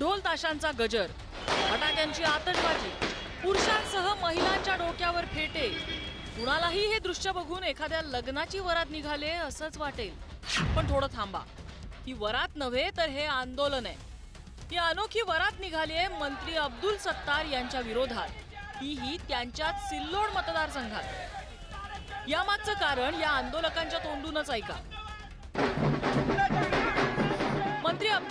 ढोल ताशांचा गजर. फटाक्यांची आतषबाजी. पुरुषांसह महिलांच्या डोक्यावर फेटे. कुणालाही हे दृश्य बघून एखाद्या लग्नाची वरात निघाले असंच वाटेल. पण थोडं थांबा. ही वरात नव्हे तर हे आंदोलन आहे. ही अनोखी वरात निघाली आहे मंत्री अब्दुल सत्तार यांच्या विरोधात. तीही त्यांच्याच सिल्लोड मतदारसंघात. यामागचं कारण या आंदोलकांच्या तोंडूनच ऐका.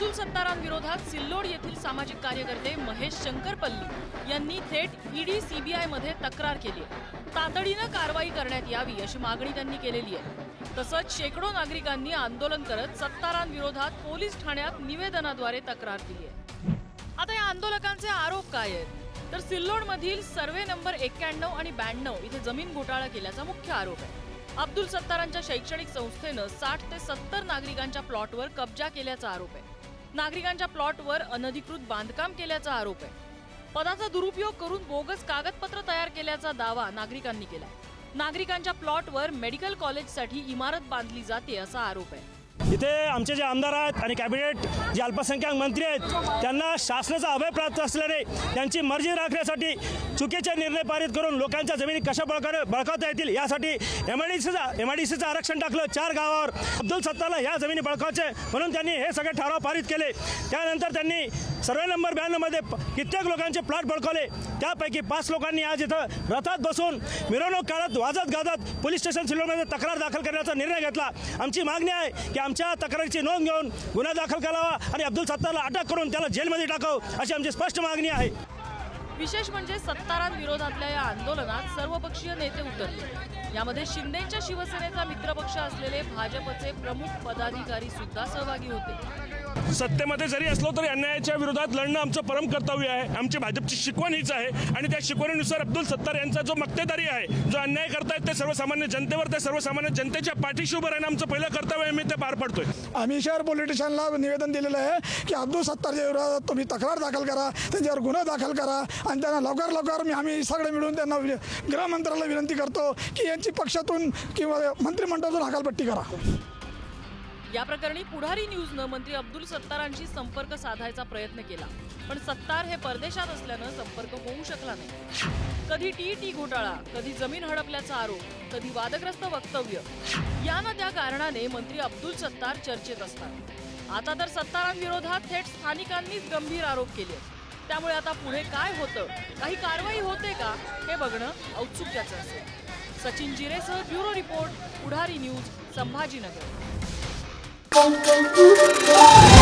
मंत्री अब्दुल सत्तारांविरोधात सिल्लोड येथील सामाजिक कार्यकर्ते महेश शंकरपल्ली यांनी थेट ईडी सीबीआयमध्ये तक्रार केली तातडीनं कारवाई करण्यात यावी अशी मागणी त्यांनी केलेली आहे. तसंच शेकडो नागरिकांनी आंदोलन करत सत्तारांविरोधात पोलीस ठाण्यात निवेदनाद्वारे तक्रार दिली आहे. आता या आंदोलकांचे आरोप काय आहेत? तर सिल्लोड मधील सर्वे नंबर एक्क्याण्णव आणि ब्याण्णव इथे जमीन घोटाळा केल्याचा मुख्य आरोप आहे. अब्दुल सत्तारांच्या शैक्षणिक संस्थेनं साठ ते सत्तर नागरिकांच्या प्लॉटवर कब्जा केल्याचा आरोप आहे. नागरिकांच्या प्लॉटवर अनधिकृत बांधकाम केल्याचा आरोप आहे. पदाचा दुरुपयोग करून बोगस कागदपत्र तयार केल्याचा दावा नागरिकांनी केला नागरिकांच्या प्लॉटवर मेडिकल कॉलेजसाठी इमारत बांधली जाते असा आरोप आहे. इथे आमचे जे आमदार आहेत आणि कॅबिनेट जे अल्पसंख्याक मंत्री आहेत त्यांना शासनाचा अभय प्राप्त असल्याने त्यांची मर्जी राखण्यासाठी चुकीचे निर्णय पारित करून लोकांच्या जमिनी कशा बळकाव बळकावता येतील यासाठी एम आय डी सीचा एम आय डी सीचं आरक्षण टाकलं चार गावावर. अब्दुल सत्ताला ह्या जमिनी बळकावचे म्हणून त्यांनी हे सगळे ठराव पारित केले. त्यानंतर त्यांनी सर्वे नंबर ब्याण्णवमध्ये कित्येक लोकांचे प्लॉट बळकावले. त्यापैकी पाच लोकांनी आज इथं रथात बसून मिरवणूक काळात वाजत गाजत पोलीस स्टेशन सिल्लोडमध्ये तक्रार दाखल करण्याचा निर्णय घेतला. आमची मागणी आहे की आमच्या तक्रारीची नोंद घेऊन गुन्हा दाखल करावा आणि अब्दुल सत्तारला अटक करून त्याला जेलमध्ये टाकावं अशी आमची स्पष्ट मागणी आहे. विशेष म्हणजे सत्तारांविरोधातल्या या आंदोलनात सर्वपक्षीय नेते उतरले. यामध्ये शिंदेच्या शिवसेनेचा मित्रपक्ष असलेले भाजपचे प्रमुख पदाधिकारी सुद्धा सहभागी होते. सत्तेमध्ये जरी असलो तरी अन्यायाच्या विरोधात लढणं आमचं परम कर्तव्य आहे. आमची भाजपची शिकवण हीच आहे. आणि त्या शिकवणीनुसार अब्दुल सत्तार यांचा जो मक्तेदारी आहे जो अन्याय करतायत ते सर्वसामान्य जनतेवर ते सर्वसामान्य जनतेच्या पाठीशी उभं राहणं आमचं पहिलं कर्तव्य आहे. मी ते पार पडतोय. आम्ही शहर पोलिटिशियनला निवेदन दिलेलं आहे की अब्दुल सत्तारच्या विरोधात तुम्ही तक्रार दाखल करा त्यांच्यावर गुन्हा दाखल करा आणि त्यांना लवकर लवकर मी आम्ही सगळे मिळून त्यांना वि- गृहमंत्र्याला विनंती करतो की यांची पक्षातून किंवा मंत्रिमंडळातून हकालपट्टी करा. या प्रकरणी पुढारी न्यूजनं मंत्री अब्दुल सत्तारांशी संपर्क साधायचा प्रयत्न केला. पण सत्तार हे परदेशात असल्यानं संपर्क होऊ शकला नाही. कधी टी टी घोटाळा कधी जमीन हडपल्याचा आरोप कधी वादग्रस्त वक्तव्य या ना त्या कारणाने मंत्री अब्दुल सत्तार चर्चेत असतात. आता तर सत्तारांविरोधात थेट स्थानिकांनीच गंभीर आरोप केले. त्यामुळे आता पुढे काय होतं काही कारवाई होते का हे बघणं औत्सुक्याचं असेल. Sachin जिरेसह bureau report Pudhari news Sambhajinagar. Pum, pum, pum, pum.